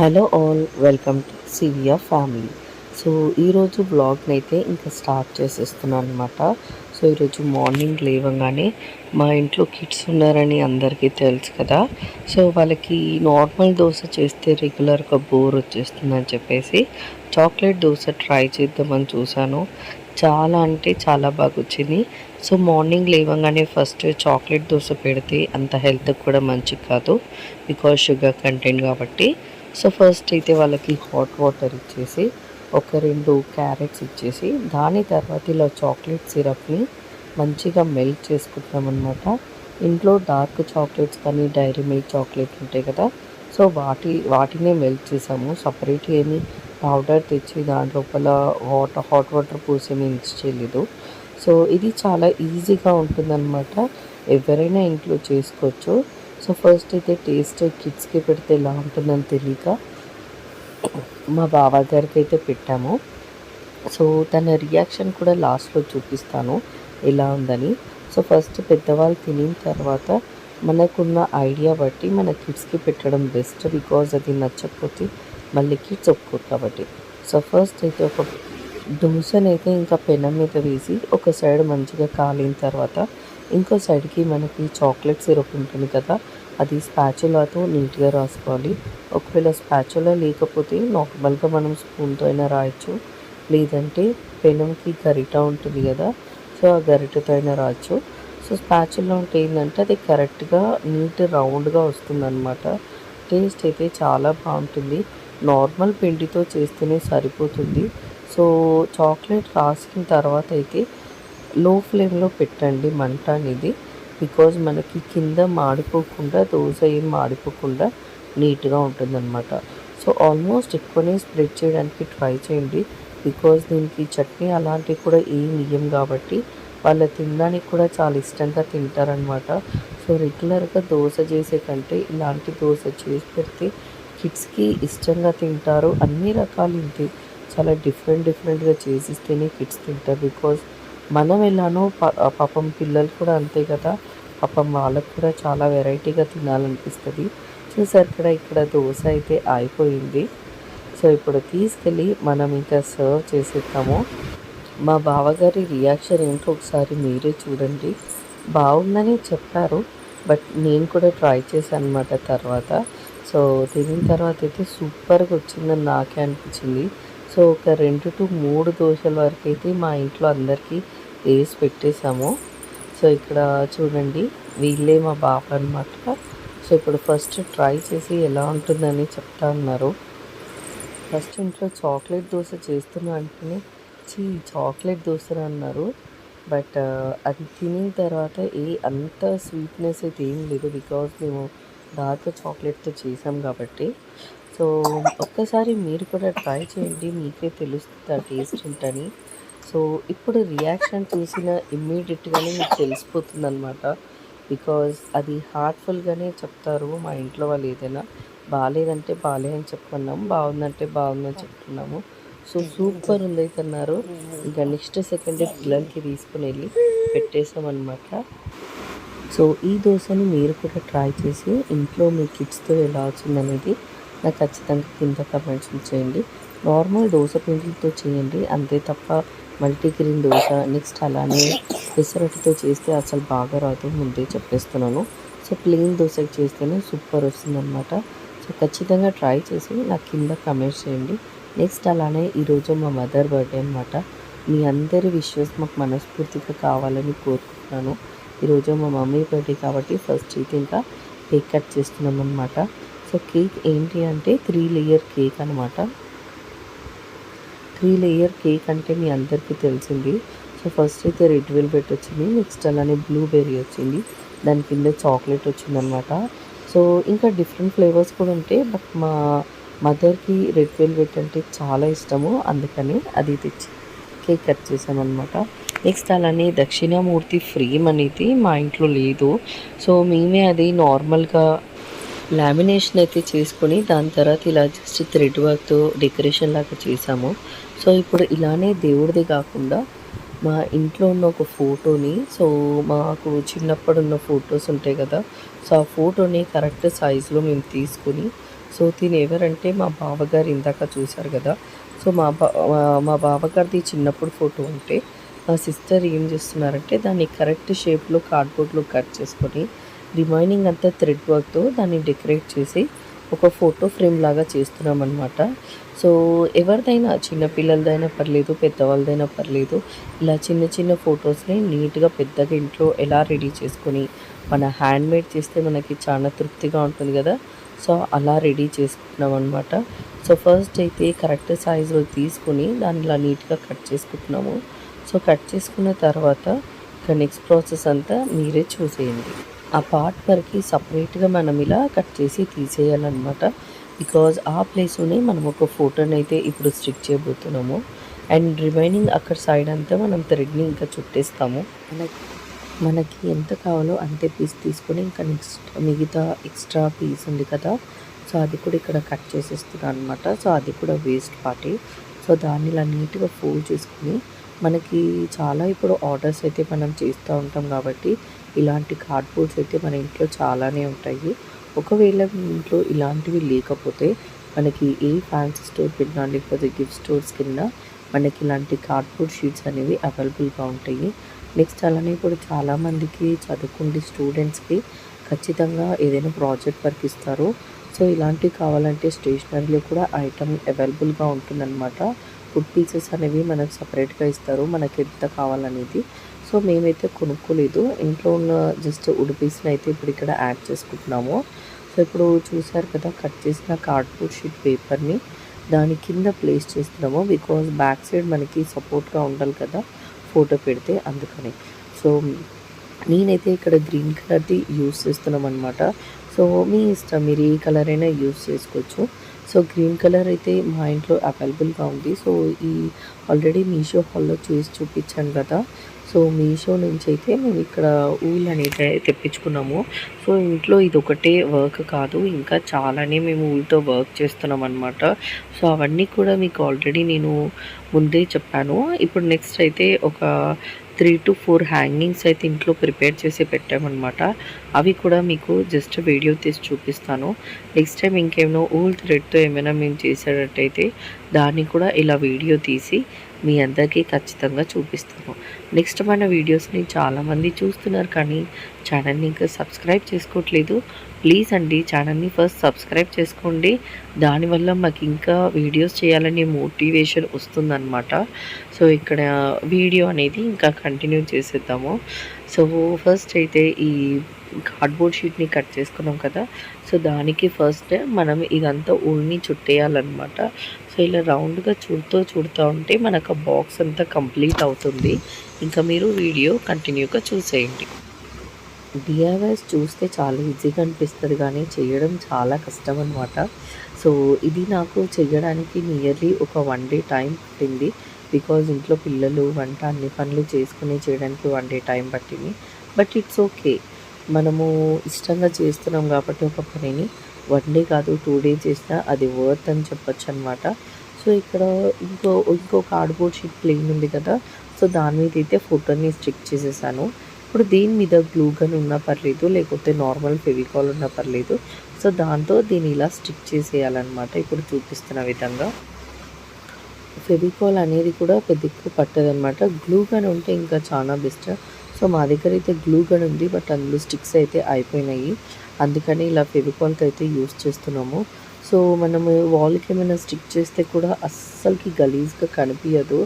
Hello all welcome to Siviya family. So ఈరోజు బ్లాగ్ని అయితే ఇంకా స్టార్ట్ చేసేస్తున్నాను అనమాట సో ఈరోజు మార్నింగ్ లేవగానే మా ఇంట్లో కిడ్స్ ఉన్నారని అందరికీ తెలుసు కదా. సో వాళ్ళకి నార్మల్ దోశ చేస్తే రెగ్యులర్గా బోర్ వచ్చేస్తుందని చెప్పేసి చాక్లెట్ దోశ ట్రై చేద్దామని చూశాను. చాలా అంటే చాలా బాగా వచ్చింది. సో మార్నింగ్ లేవగానే ఫస్ట్ చాక్లెట్ దోశ పెడితే అంత హెల్త్ కూడా మంచిది కాదు. బికాజ్ షుగర్ కంటెంట్ కాబట్టి. సో ఫస్ట్ అయితే వాళ్ళకి హాట్ వాటర్ ఇచ్చేసి ఒక రెండు క్యారెట్స్ ఇచ్చేసి దాని తర్వాత ఇలా చాక్లెట్ సిరప్ని మంచిగా మెల్ట్ చేసుకుంటాం అనమాట ఇంట్లో డార్క్ చాక్లెట్స్ కానీ డైరీ మిల్క్ చాక్లెట్ ఉంటాయి కదా సో వాటి వాటినే మెల్ట్ చేసాము. సపరేట్ ఏమి పౌడర్ తెచ్చి దాని లోపల వాటర్ హాట్ వాటర్ పోసి మిక్స్ చేయలేదు. సో ఇది చాలా ఈజీగా ఉంటుందన్నమాట. ఎవరైనా ఇంట్లో చేసుకోవచ్చు. సో ఫస్ట్ అయితే టేస్ట్ కిడ్స్కి పెడితే ఎలా ఉంటుందని తెలియక మా బావ గారికి అయితే పెట్టాము. సో తన రియాక్షన్ కూడా లాస్ట్లో చూపిస్తాను ఎలా ఉందని. సో ఫస్ట్ పెద్దవాళ్ళు తినిన తర్వాత మనకున్న ఐడియా బట్టి మన కిడ్స్కి పెట్టడం బెస్ట్ బికాజ్ అది నచ్చకపోతే మళ్ళీ కిడ్స్ ఒప్పుకోరు కాబట్టి. సో ఫస్ట్ అయితే ఒక దోశనైతే ఇంకా పెనం మీద వేసి ఒక సైడ్ మంచిగా కాలిన తర్వాత ఇంకో సైడ్కి మనకి చాక్లెట్ సిరప్ ఉంటుంది కదా అది స్పాచులాతో నీట్గా రాసుకోవాలి. ఒకవేళ స్పాచులా లేకపోతే నార్మల్గా మనం స్పూన్తో అయినా రాయొచ్చు. లేదంటే పెనంకి గరిట ఉంటుంది కదా సో ఆ గరిటతో అయినా రాయొచ్చు. సో స్పాచులా ఉంటే ఏంటంటే అది కరెక్ట్గా నీట్ రౌండ్గా వస్తుందన్నమాట. టేస్ట్ అయితే చాలా బాగుంటుంది. నార్మల్ పిండితో చేస్తేనే సరిపోతుంది. సో చాక్లెట్ రాసిన తర్వాత అయితే లో ఫ్లేమ్లో పెట్టండి మంట అనేది బికాజ్ మనకి కింద మాడిపోకుండా దోశ ఏం మాడిపోకుండా నీట్గా ఉంటుందన్నమాట. సో ఆల్మోస్ట్ ఎక్కువనే స్ప్రెడ్ చేయడానికి ట్రై చేయండి బికాజ్ దీనికి చట్నీ అలాంటివి కూడా ఏం ఇయ్యం కాబట్టి వాళ్ళ తినడానికి కూడా చాలా ఇష్టంగా తింటారనమాట సో రెగ్యులర్గా దోశ చేసే కంటే ఇలాంటి దోశ చేసి పెడితే కిడ్స్కి ఇష్టంగా తింటారు అన్ని రకాలు ఇంతే. చాలా డిఫరెంట్ డిఫరెంట్గా చేసిస్తేనే కిడ్స్ తింటారు బికాజ్ మనం ఎలానో పాపం పిల్లలు కూడా అంతే కదా. పాపం వాళ్ళకు కూడా చాలా వెరైటీగా తినాలనిపిస్తుంది. చూసారు కదా ఇక్కడ దోశ అయితే అయిపోయింది. సో ఇప్పుడు తీసుకెళ్ళి మనం ఇంకా సర్వ్ చేసేద్దాము. మా బావగారి రియాక్షన్ ఏంటో ఒకసారి మీరే చూడండి. బాగుందని చెప్పారు బట్ నేను కూడా ట్రై చేశాను అనమాట తర్వాత. సో తినిన తర్వాత అయితే సూపర్గా వచ్చిందని నాకే అనిపించింది. సో ఒక రెండు టు మూడు దోశల వరకు అయితే మా ఇంట్లో అందరికీ వేసి పెట్టేసాము సో ఇక్కడ చూడండి వీళ్ళే మా బాబు అనమాట సో ఇప్పుడు ఫస్ట్ ట్రై చేసి ఎలా ఉంటుందని చెప్తా ఉన్నారు ఫస్ట్ ఇంట్లో చాక్లెట్ దోశ చేస్తున్నా అంటే చీ చాక్లెట్ దోశ అన్నారు. బట్ అది తినిన తర్వాత ఏ అంత స్వీట్నెస్ అయితే ఏం లేదు. బికాజ్ మేము డార్క్ చాక్లెట్తో చేసాం కాబట్టి. సో ఒక్కసారి మీరు కూడా ట్రై చేయండి మీకే తెలుస్తుంది ఆ టేస్ట్ ఏంటని. సో ఇప్పుడు రియాక్షన్ చూసిన ఇమ్మీడియట్గానే మీకు తెలిసిపోతుంది అనమాట బికాజ్ అది హార్ట్ఫుల్గానే చెప్తారు మా ఇంట్లో వాళ్ళు ఏదైనా. బాగాలేదంటే బాగాలే అని చెప్పుకున్నాము బాగుందంటే బాగుందని చెప్తున్నాము. సో సూపర్ ఉంది అయితే అన్నారు. ఇంకా నెక్స్ట్ సెకండ్ పిల్లలకి తీసుకుని వెళ్ళి పెట్టేసామన్నమాట సో ఈ దోశని మీరు కూడా ట్రై చేసి ఇంట్లో మీ కిడ్స్తో ఎలా వచ్చిందనేది నాకు ఖచ్చితంగా కింద కమెంట్స్ చేయండి. నార్మల్ దోశ పిండితో చేయండి. అంతే తప్ప మల్టీగ్రీన్ దోశ నెక్స్ట్ అలానే పెసరట్టుతో చేస్తే అసలు బాగా రాదు ముందే చెప్పేస్తున్నాను. సో ప్లెయిన్ దోశ చేస్తేనే సూపర్ వస్తుందన్నమాట. సో ఖచ్చితంగా ట్రై చేసి నాకు కింద కమెంట్స్ చేయండి. నెక్స్ట్ అలానే ఈరోజు మా మదర్ బర్త్డే అనమాట మీ అందరి విషయస్ మాకు మనస్ఫూర్తిగా కావాలని కోరుకుంటున్నాను. ఈరోజు మా మమ్మీ బర్త్డే కాబట్టి ఫస్ట్ అయితే ఇంకా కేక్ కట్ చేస్తున్నాం అనమాట సో కేక్ ఏంటి అంటే త్రీ లేయర్ కేక్ అనమాట త్రీ లేయర్ కేక్ అంటే మీ అందరికీ తెలిసింది. సో ఫస్ట్ అయితే రెడ్ వెల్వెట్ వచ్చింది నెక్స్ట్ అలానే బ్లూబెర్రీ వచ్చింది దాని కింద చాక్లెట్ వచ్చిందనమాట సో ఇంకా డిఫరెంట్ ఫ్లేవర్స్ కూడా ఉంటాయి బట్ మా మదర్కి రెడ్ వెల్వెట్ అంటే చాలా ఇష్టము అందుకని అది తెచ్చి కేక్ కట్ చేసామన్నమాట నెక్స్ట్ అలానే దక్షిణామూర్తి ఫ్రేమ్ అనేది మా ఇంట్లో లేదు. సో మేమే అది నార్మల్గా లామినేషన్ అయితే చేసుకొని దాని తర్వాత ఇలా జస్ట్ థ్రెడ్ వర్క్తో డెకరేషన్ లాగా చేసాము. సో ఇప్పుడు ఇలానే దేవుడిది కాకుండా మా ఇంట్లో ఉన్న ఒక ఫోటోని సో మాకు చిన్నప్పుడు ఉన్న ఫొటోస్ ఉంటాయి కదా సో ఆ ఫోటోని కరెక్ట్ సైజులో మేము తీసుకొని సో దీని ఎవరంటే మా బావగారు ఇందాక చూశారు కదా సో మా బా మా బావగారిది చిన్నప్పుడు ఫోటో ఉంటే మా సిస్టర్ ఏం చేస్తున్నారంటే దాన్ని కరెక్ట్ షేప్లో కార్డ్బోర్డ్లో కట్ చేసుకొని రిమైనింగ్ అంతా థ్రెడ్ వర్క్తో దాన్ని డెకరేట్ చేసి ఒక ఫోటో ఫ్రేమ్ లాగా చేస్తున్నాం అనమాట సో ఎవరిదైనా చిన్నపిల్లలదైనా పర్లేదు పెద్దవాళ్ళదైనా పర్లేదు ఇలా చిన్న చిన్న ఫొటోస్ని నీట్గా పెద్దగా ఇంట్లో ఎలా రెడీ చేసుకొని మన హ్యాండ్మేడ్ చేస్తే మనకి చాలా తృప్తిగా ఉంటుంది కదా. సో అలా రెడీ చేసుకుంటున్నాం అనమాట సో ఫస్ట్ అయితే కరెక్ట్ సైజులో తీసుకుని దాన్ని ఇలా నీట్గా కట్ చేసుకుంటున్నాము. సో కట్ చేసుకున్న తర్వాత ఇక నెక్స్ట్ ప్రాసెస్ అంతా మీరే చూసేయండి. ఆ పార్ట్ వరకు సపరేట్గా మనం ఇలా కట్ చేసి తీసేయాలన్నమాట. బికాజ్ ఆ ప్లేస్లోనే మనం ఒక ఫోటోని అయితే ఇప్పుడు స్టిక్ చేయబోతున్నాము. అండ్ రిమైనింగ్ అక్కడ సైడ్ అంతా మనం థ్రెడ్ని ఇంకా చుట్టేస్తాము. మనకి మనకి ఎంత కావాలో అంతే పీస్ తీసుకొని ఇంకా నెక్స్ట్ మిగతా ఎక్స్ట్రా పీస్ ఉంది కదా. సో అది కూడా ఇక్కడ కట్ చేసేస్తున్నాను అనమాట సో అది కూడా వేస్ట్ పార్టీ సో దాన్ని ఇలా నీట్గా ఫోల్డ్ చేసుకుని మనకి చాలా ఇప్పుడు ఆర్డర్స్ అయితే మనం చేస్తూ ఉంటాం కాబట్టి ఇలాంటి కార్డ్బోర్డ్స్ అయితే మన ఇంట్లో చాలానే ఉంటాయి. ఒకవేళ మీ ఇంట్లో ఇలాంటివి లేకపోతే మనకి ఏ ఫ్యాన్సీ స్టోర్ కింద లేకపోతే గిఫ్ట్ స్టోర్స్ కింద మనకి ఇలాంటి కార్డ్బోర్డ్ షీట్స్ అనేవి అవైలబుల్గా ఉంటాయి. నెక్స్ట్ అలానే ఇప్పుడు చాలామందికి చదువుకుంటే స్టూడెంట్స్కి ఖచ్చితంగా ఏదైనా ప్రాజెక్ట్ వర్క్ ఇస్తారు. సో ఇలాంటివి కావాలంటే స్టేషనరీలో కూడా ఐటమ్ అవైలబుల్గా ఉంటుందన్నమాట. ఫుడ్ పీసెస్ అనేవి మనకు సపరేట్గా ఇస్తారు. మనకి ఎంత కావాలనేది సో మేమైతే కొనుక్కోలేదు. ఇంట్లో ఉన్న జస్ట్ ఉడిపీస్ని అయితే ఇప్పుడు ఇక్కడ యాడ్ చేసుకుంటున్నాము. సో ఇప్పుడు చూసారు కదా కట్ చేసిన కార్డ్బోర్డ్ షీట్ పేపర్ని దాని కింద ప్లేస్ చేస్తున్నాము బికాజ్ బ్యాక్ సైడ్ మనకి సపోర్ట్గా ఉండాలి కదా ఫోటో పెడితే అందుకని. సో నేనైతే ఇక్కడ గ్రీన్ కలర్ది యూస్ చేస్తున్నాం అనమాట సో మీ ఇష్టం మీరు ఏ కలర్ అయినా యూస్ చేసుకోవచ్చు. సో గ్రీన్ కలర్ అయితే మా ఇంట్లో అవైలబుల్గా ఉంది. సో ఈ ఆల్రెడీ మీషో హాల్లో చూసి చూపించాను కదా సో మీషో నుంచి అయితే మేము ఇక్కడ ఊల్ అనేది తెప్పించుకున్నాము. సో ఇంట్లో ఇది ఒకటే వర్క్ కాదు ఇంకా చాలానే మేము ఊళ్ళతో వర్క్ చేస్తున్నాం అనమాట సో అవన్నీ కూడా మీకు ఆల్రెడీ నేను ముందే చెప్పాను. ఇప్పుడు నెక్స్ట్ అయితే ఒక త్రీ టు ఫోర్ హ్యాంగింగ్స్ అయితే ఇంట్లో ప్రిపేర్ చేసి పెట్టామన్నమాట. అవి కూడా మీకు జస్ట్ వీడియో తీసి చూపిస్తాను. నెక్స్ట్ టైం ఇంకేమైనా ఊల్ థ్రెడ్తో ఏమైనా మేము చేసేటట్టయితే దాన్ని కూడా ఇలా వీడియో తీసి మీ అందరికీ ఖచ్చితంగా చూపిస్తాను. నెక్స్ట్ మన వీడియోస్ని చాలామంది చూస్తున్నారు కానీ ఛానల్ని ఇంకా సబ్స్క్రైబ్ చేసుకోవట్లేదు. ప్లీజ్ అండి ఛానల్ని ఫస్ట్ సబ్స్క్రైబ్ చేసుకోండి. దానివల్ల మాకు ఇంకా వీడియోస్ చేయాలనే మోటివేషన్ వస్తుందన్నమాట. సో ఇక్కడ వీడియో అనేది ఇంకా కంటిన్యూ చేసేద్దాము. సో ఫస్ట్ అయితే ఈ కార్డ్బోర్డ్ షీట్ని కట్ చేసుకున్నాం కదా. సో దానికి ఫస్ట్ మనం ఇదంతా ఊళ్ళని చుట్టేయాలన్నమాట. సో ఇలా రౌండ్గా చుడుతూ చుడుతూ ఉంటే మనకు ఆ బాక్స్ అంతా కంప్లీట్ అవుతుంది. ఇంకా మీరు వీడియో కంటిన్యూగా చూసేయండి. డిఐవైస్ చూస్తే చాలా ఈజీగా అనిపిస్తుంది కానీ చేయడం చాలా కష్టం అనమాట సో ఇది నాకు చేయడానికి నియర్లీ ఒక వన్ డే టైం పట్టింది. బికాజ్ ఇంట్లో పిల్లలు వంట అన్ని పనులు చేసుకుని చేయడానికి వన్ డే టైం పట్టింది బట్ ఇట్స్ ఓకే మనము ఇష్టంగా చేస్తున్నాం కాబట్టి ఒక పనిని వన్ డే కాదు టూ డే చేసినా అది వర్త్ అని చెప్పొచ్చు అనమాట సో ఇక్కడ ఇంకో ఇంకో కార్డ్బోర్డ్ షీట్ ప్లేన్ ఉంది కదా. సో దాని మీద అయితే ఫోటోని స్టిక్ చేసేసాను. ఇప్పుడు దీని మీద గ్లూ గన్ ఉన్నా పర్లేదు లేకపోతే నార్మల్ ఫెవికాల్ ఉన్నా పర్లేదు. సో దాంతో దీన్ని ఇలా స్టిక్ చేసేయాలన్నమాట. ఇప్పుడు చూపిస్తున్న విధంగా. ఫెవికాల్ అనేది కూడా పెద్ద ఎక్కువ పట్టదనమాట గ్లూ గన్ ఉంటే ఇంకా చాలా బెస్ట్. సో మా దగ్గర అయితే గ్లూ గన్ ఉంది బట్ అందులో స్టిక్స్ అయితే అయిపోయినాయి. అందుకని ఇలా ఫెవికాల్కి అయితే యూస్ చేస్తున్నాము. సో మనము వాల్కి ఏమైనా స్టిక్ చేస్తే కూడా అస్సలకి గలీజ్గా కనిపించదు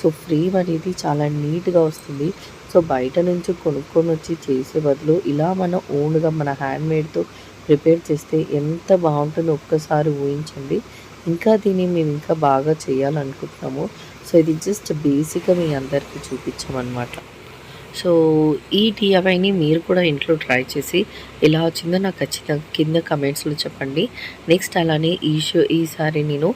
సో ఫ్రేమ్ అనేది చాలా నీట్గా వస్తుంది. సో బయట నుంచి కొనుక్కొని వచ్చి చేసే బదులు ఇలా మన ఓన్గా మన హ్యాండ్మేడ్తో ప్రిపేర్ చేస్తే ఎంత బాగుంటుందో ఒక్కసారి ఊహించండి. ఇంకా దీన్ని మేము ఇంకా బాగా చేయాలనుకుంటున్నాము. సో ఇది జస్ట్ బేసిక్గా మీ అందరికీ చూపించామన్నమాట. సో ఈ డిఐవైని మీరు కూడా ఇంట్లో ట్రై చేసి ఎలా వచ్చిందో నాకు ఖచ్చితంగా కింద కమెంట్స్లో చెప్పండి. నెక్స్ట్ అలానే ఈ షో ఈసారి నేను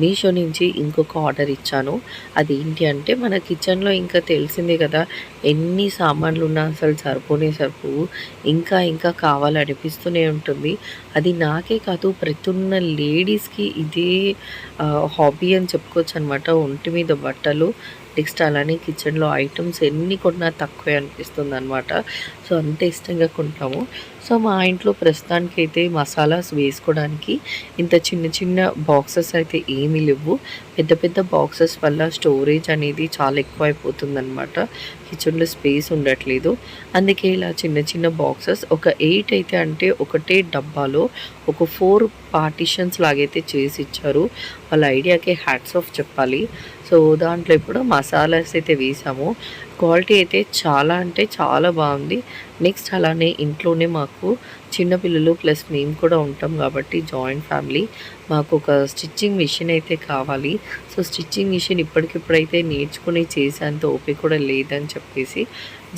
మీషో నుంచి ఇంకొక ఆర్డర్ ఇచ్చాను. అది ఏంటి అంటే మన కిచెన్లో ఇంకా తెలిసిందే కదా ఎన్ని సామాన్లు ఉన్నా అసలు సరిపోనే సరిపోవు. ఇంకా ఇంకా కావాలనిపిస్తూనే ఉంటుంది. అది నాకే కాదు ప్రతి ఉన్న లేడీస్కి ఇదే హాబీ అని చెప్పుకోవచ్చు అనమాట ఒంటి మీద బట్టలు నెక్స్ట్ అలానే కిచెన్లో ఐటమ్స్ ఎన్ని కొన్నా తక్కువే అనిపిస్తుంది అనమాట సో అంత ఇష్టంగా కొంటాము. సో మా ఇంట్లో ప్రస్తుతానికి అయితే మసాలాస్ వేసుకోవడానికి ఇంత చిన్న చిన్న బాక్సెస్ అయితే ఏమీ లేవు. పెద్ద పెద్ద బాక్సెస్ వల్ల స్టోరేజ్ అనేది చాలా ఎక్కువ అయిపోతుందన్నమాట కిచెన్లో స్పేస్ ఉండట్లేదు. అందుకే ఇలా చిన్న చిన్న బాక్సెస్ ఒక ఎయిట్ అయితే అంటే ఒకటే డబ్బాలో ఒక ఫోర్ పార్టిషన్స్ లాగైతే చేసి ఇచ్చారు. వాళ్ళ ఐడియాకి హ్యాట్స్ ఆఫ్ చెప్పాలి. సో దాంట్లో ఇప్పుడు మసాలాస్ అయితే వేసాము. క్వాలిటీ అయితే చాలా అంటే చాలా బాగుంది. నెక్స్ట్ అలానే ఇంట్లోనే మాకు చిన్నపిల్లలు ప్లస్ మేము కూడా ఉంటాం కాబట్టి జాయింట్ ఫ్యామిలీ. మాకు ఒక స్టిచ్చింగ్ మిషన్ అయితే కావాలి. సో స్టిచ్చింగ్ మిషన్ ఇప్పటికిప్పుడైతే నేర్చుకుని చేసేంత ఓపిక కూడా లేదని చెప్పేసి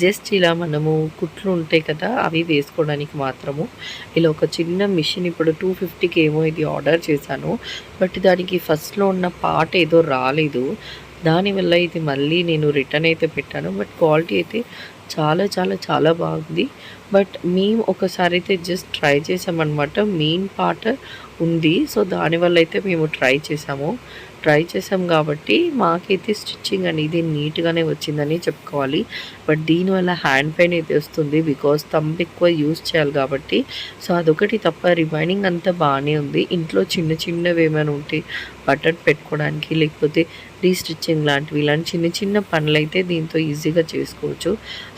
జస్ట్ ఇలా మనము కుట్లు ఉంటాయి కదా అవి వేసుకోవడానికి మాత్రము. ఇలా ఒక చిన్న మిషన్ ఇప్పుడు టూ ఫిఫ్టీకి ఏమో ఇది ఆర్డర్ చేశాను. బట్ దానికి ఫస్ట్లో ఉన్న పార్ట్ ఏదో రాలేదు. దానివల్ల ఇది మళ్ళీ నేను రిటర్న్ అయితే పెట్టాను. బట్ క్వాలిటీ అయితే చాలా చాలా చాలా బాగుంది. బట్ మేము ఒకసారి అయితే జస్ట్ ట్రై చేసామన్నమాట. మెయిన్ పార్ట్ ఉంది. సో దానివల్ల అయితే మేము ట్రై చేసాము. ట్రై చేసాం కాబట్టి మాకైతే స్టిచ్చింగ్ అనేది నీట్గానే వచ్చిందని చెప్పుకోవాలి. బట్ దీనివల్ల హ్యాండ్ పెయిన్ అయితే వస్తుంది బికాస్ తంబ్ ఎక్కువ యూస్ చేయాలి కాబట్టి. సో అదొకటి తప్ప రిమైనింగ్ అంతా బాగానే ఉంది. ఇంట్లో చిన్న చిన్నవి ఏమైనా ఉంటే బటన్ పెట్టుకోవడానికి లేకపోతే రీస్టిచ్చింగ్ లాంటివి ఇలాంటి చిన్న చిన్న పనులు అయితే దీంతో ఈజీగా చేసుకోవచ్చు.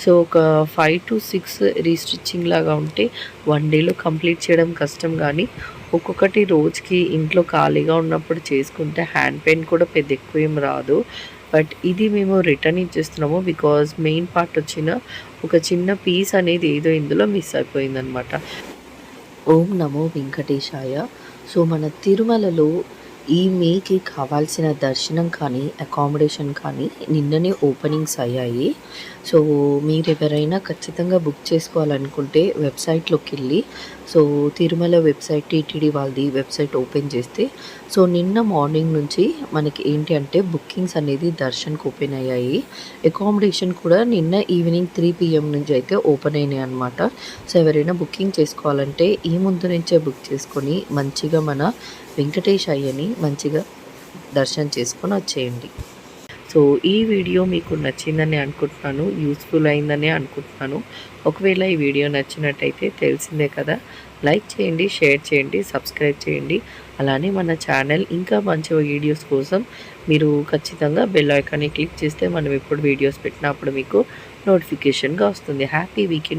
సో ఒక ఫైవ్ టు సిక్స్ రీస్టిచ్చింగ్ లాగా ఉంటే వన్ డేలో కంప్లీట్ చేయడం కష్టం కానీ ఒక్కొక్కటి రోజుకి ఇంట్లో ఖాళీగా ఉన్నప్పుడు చేసుకుంటే హ్యాండ్ పెయిన్ కూడా పెద్ద ఎక్కువ ఏం రాదు. బట్ ఇది మేము రిటర్న్ ఇచ్చేస్తున్నాము బికాజ్ మెయిన్ పార్ట్ వచ్చిన ఒక చిన్న పీస్ అనేది ఏదో ఇందులో మిస్ అయిపోయిందనమాట. ఓం నమో వెంకటేశాయ. సో మన తిరుమలలో ఈ మేకి కావాల్సిన దర్శనం కానీ అకామిడేషన్ కానీ నిన్ననే ఓపెనింగ్స్ అయ్యాయి. సో మీరు ఎవరైనా ఖచ్చితంగా బుక్ చేసుకోవాలనుకుంటే వెబ్సైట్లోకి వెళ్ళి సో తిరుమల వెబ్సైట్ టీటీడీ వాళ్ళది వెబ్సైట్ ఓపెన్ చేస్తే సో నిన్న మార్నింగ్ నుంచి మనకి ఏంటి అంటే బుకింగ్స్ అనేది దర్శన్కి ఓపెన్ అయ్యాయి. అకామిడేషన్ కూడా నిన్న ఈవినింగ్ త్రీ పిఎం నుంచి అయితే ఓపెన్ అయినాయి అనమాట సో ఎవరైనా బుకింగ్ చేసుకోవాలంటే ఈ ముందు నుంచే బుక్ చేసుకొని మంచిగా మన వెంకటేష్ అయ్యని మంచిగా దర్శనం చేసుకొని వచ్చేయండి. సో ఈ వీడియో మీకు నచ్చిందని అనుకుంటున్నాను యూస్ఫుల్ అయిందని అనుకుంటున్నాను. ఒకవేళ ఈ వీడియో నచ్చినట్టయితే తెలిసిందే కదా లైక్ చేయండి షేర్ చేయండి సబ్స్క్రైబ్ చేయండి. అలానే మన ఛానల్ ఇంకా మంచి వీడియోస్ కోసం మీరు ఖచ్చితంగా బెల్ ఐకాన్ని క్లిక్ చేస్తే మనం ఎప్పుడు వీడియోస్ పెట్టినప్పుడు మీకు నోటిఫికేషన్గా వస్తుంది. Happy weekend.